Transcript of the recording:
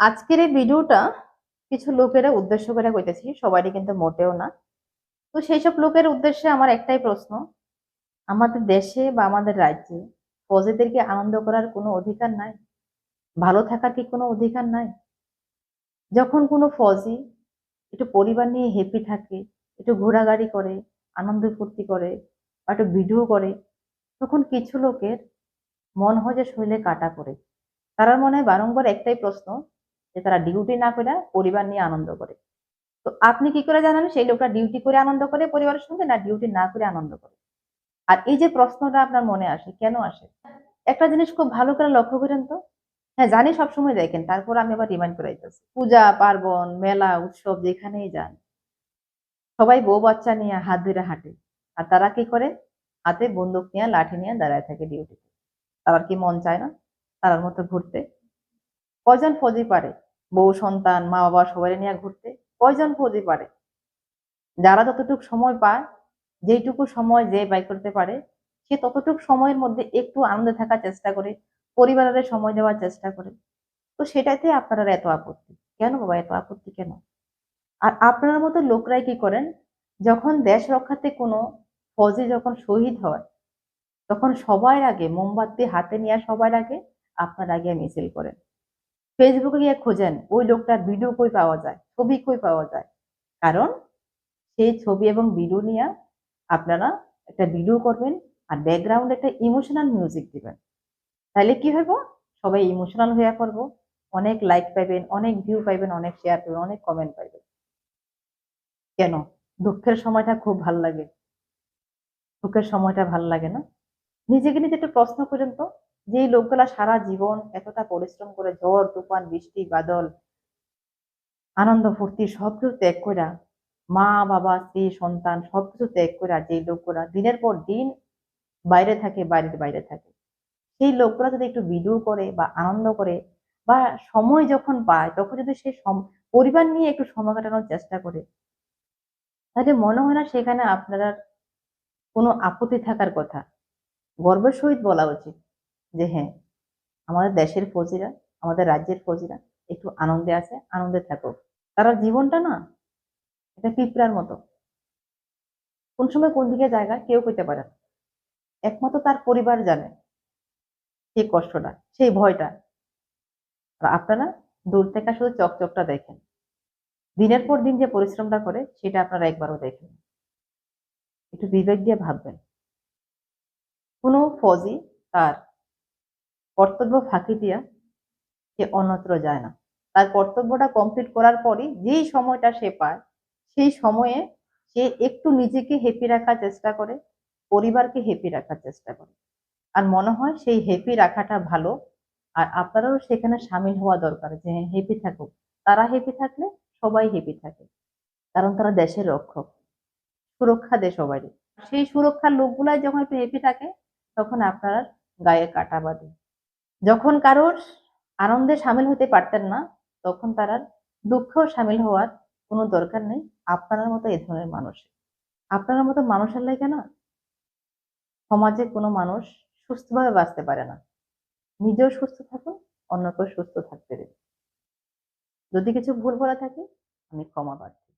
আজকের এই ভিডিওটা কিছু লোকেরা উদ্দেশ্য করে কইতেছি, সবারই কিন্তু মোটেও না। তো সেই সব লোকের উদ্দেশ্যে আমার একটাই প্রশ্ন, আমাদের দেশে বা আমাদের রাজ্যে ফৌজিদেরকে আনন্দ করার কোনো অধিকার নাই? ভালো থাকার কি কোনো অধিকার নাই? যখন কোনো ফজি একটু পরিবার নিয়ে হ্যাপি থাকে, একটু ঘোরাঘুরি করে, আনন্দ ফুর্তি করে, বা একটু ভিডিও করে, তখন কিছু লোকের মন হয় যে শরীরে কাটা করে তারা মনে হয় বারংবার একটাই প্রশ্ন যে তারা ডিউটি না করে পরিবার নিয়ে আনন্দ করে। তো আপনি কি করে জানেন সেই লোকটা ডিউটি করে আনন্দ করে পরিবারের সঙ্গে না ডিউটি না করে আনন্দ করে? আর এই যে প্রশ্নটা আপনার মনে আসে, কেন আসে? একটা জিনিস খুব ভালো করে লক্ষ্য করেন তো। হ্যাঁ জানি সবসময় দেখেন, তারপর আমি আবার রিমাইন্ড করাইতেছি পূজা, পার্বণ, মেলা, উৎসব যেখানেই যান, সবাই বউ বাচ্চা নিয়ে হাত ধরে হাঁটে। আর তারা কি করে? হাতে বন্দুক নিয়ে, লাঠি নিয়ে দাঁড়ায় থাকে ডিউটিতে তার কি মন চায় না? তার মতো ঘুরতে। কয়জন ফৌজি পারে? বউ, সন্তান, মা বাবা সবাই নিয়ে ঘুরতে কয়জন ফৌজি পারে? যারা যতটুকু সময় পায়, যেইটুকু সময় যে ব্যয় করতে পারে, সে ততটুকু সময়ের মধ্যে একটু আনন্দে থাকার চেষ্টা করে, পরিবারের সময় দেওয়ার চেষ্টা করে। তো সেটাতে আপনারা এত আপত্তি। কেন বাবা, এত আপত্তি কেন? আর আপনার মতো লোকরাই কি করেন? যখন দেশ রক্ষাতে কোনো ফৌজি যখন শহীদ হয়, তখন সবার আগে মোমবাতি হাতে নিয়ে সবার আগে আপনার আগে মিছিল করেন। ফেসবুকে গিয়ে খোঁজেন, ওই লোকটার ভিডিও কই পাওয়া যায়, ছবি কই পাওয়া যায়? কারণ সেই ছবি এবং ভিডিও নিয়ে আপনারা একটা ভিডিও করবেন আর ব্যাকগ্রাউন্ডে একটা ইমোশনাল মিউজিক দিবেন। তাহলে কি হইব? সবাই ইমোশনাল হইয়া করব অনেক লাইক পাইবেন, অনেক ভিউ পাইবেন, অনেক শেয়ার পাইবেন, অনেক কমেন্ট পাইবেন। কেন? দুঃখের সময়টা খুব ভালো লাগে। সুখের সময়টা ভালো লাগে না। নিজেকে নিজে একটু প্রশ্ন করেন তো। যে এই লোকগুলা সারা জীবন এতটা পরিশ্রম করে ঝড়, তুফান, বৃষ্টি, বাদল, আনন্দ, ফুর্তি সবকিছু ত্যাগ করা মা, বাবা, স্ত্রী, সন্তান সবকিছু ত্যাগ করা যে লোকগুলা দিনের পর দিন বাইরে থাকে বাইরের বাইরে থাকে, সেই লোকগুলা যদি একটু ভিডিও করে বা আনন্দ করে বা সময় যখন পায়, তখন যদি সে পরিবার নিয়ে একটু সময় কাটানোর চেষ্টা করে, তাহলে মনে হয় না সেখানে আপনারা কোনো আপত্তি থাকার কথা। গর্বের সহিত বলা উচিত। যে হ্যাঁ আমাদের দেশের ফৌজিরা, আমাদের রাজ্যের ফৌজিরা একটু আনন্দে আছে, আনন্দে থাকুক তারা জীবনটা না এটা পিঁপড়ার মতো। কোন সময় কোন দিকে জায়গা কেউ কইতে পারে না। একমাত্র তার পরিবার জানে সেই কষ্টটা, সেই ভয়টা। আর আপনারা দূর থেকে শুধু চকচকটা দেখেন। দিনের পর দিন যে পরিশ্রমটা করে, সেটা আপনারা একবারও দেখেন একটু বিবেক দিয়ে ভাববেন। কোনো ফৌজি তার কর্তব্য ফাঁকি দিয়া সে অন্যত্র যায় না। তার কর্তব্যটা কমপ্লিট করার পরই যেই সময়টা সে পায়, সেই সময়ে সে একটু নিজেকে হ্যাপি রাখার চেষ্টা করে, পরিবারকে হ্যাপি রাখার চেষ্টা করে। আর মনে হয় সেই হ্যাপি রাখাটা ভালো। আর আপনারাও সেখানে সামিল হওয়া দরকার যে হ্যাঁ হ্যাপি থাকুক। তারা হ্যাপি থাকলে সবাই হ্যাপি থাকে। কারণ তারা দেশের রক্ষক। সুরক্ষা দেয় সবারই। সেই সুরক্ষার লোকগুলাই যখন একটু হ্যাপি থাকে, তখন আপনার গায়ে কাটা বাঁধে। যখন কারোর আনন্দে সামিল হতে পারতেন না, তখন তারা দুঃখেও সামিল হওয়ার কোনো দরকার নেই। আপনার মতো এ ধরনের মানুষ। আপনার মতো মানুষের লাগে না। সমাজে কোনো মানুষ সুস্থভাবে বাঁচতে পারে না। নিজেও সুস্থ থাকুন, অন্যকেও সুস্থ থাকতে দেবে যদি কিছু ভুল বলা থাকে, আমি ক্ষমা থেকে।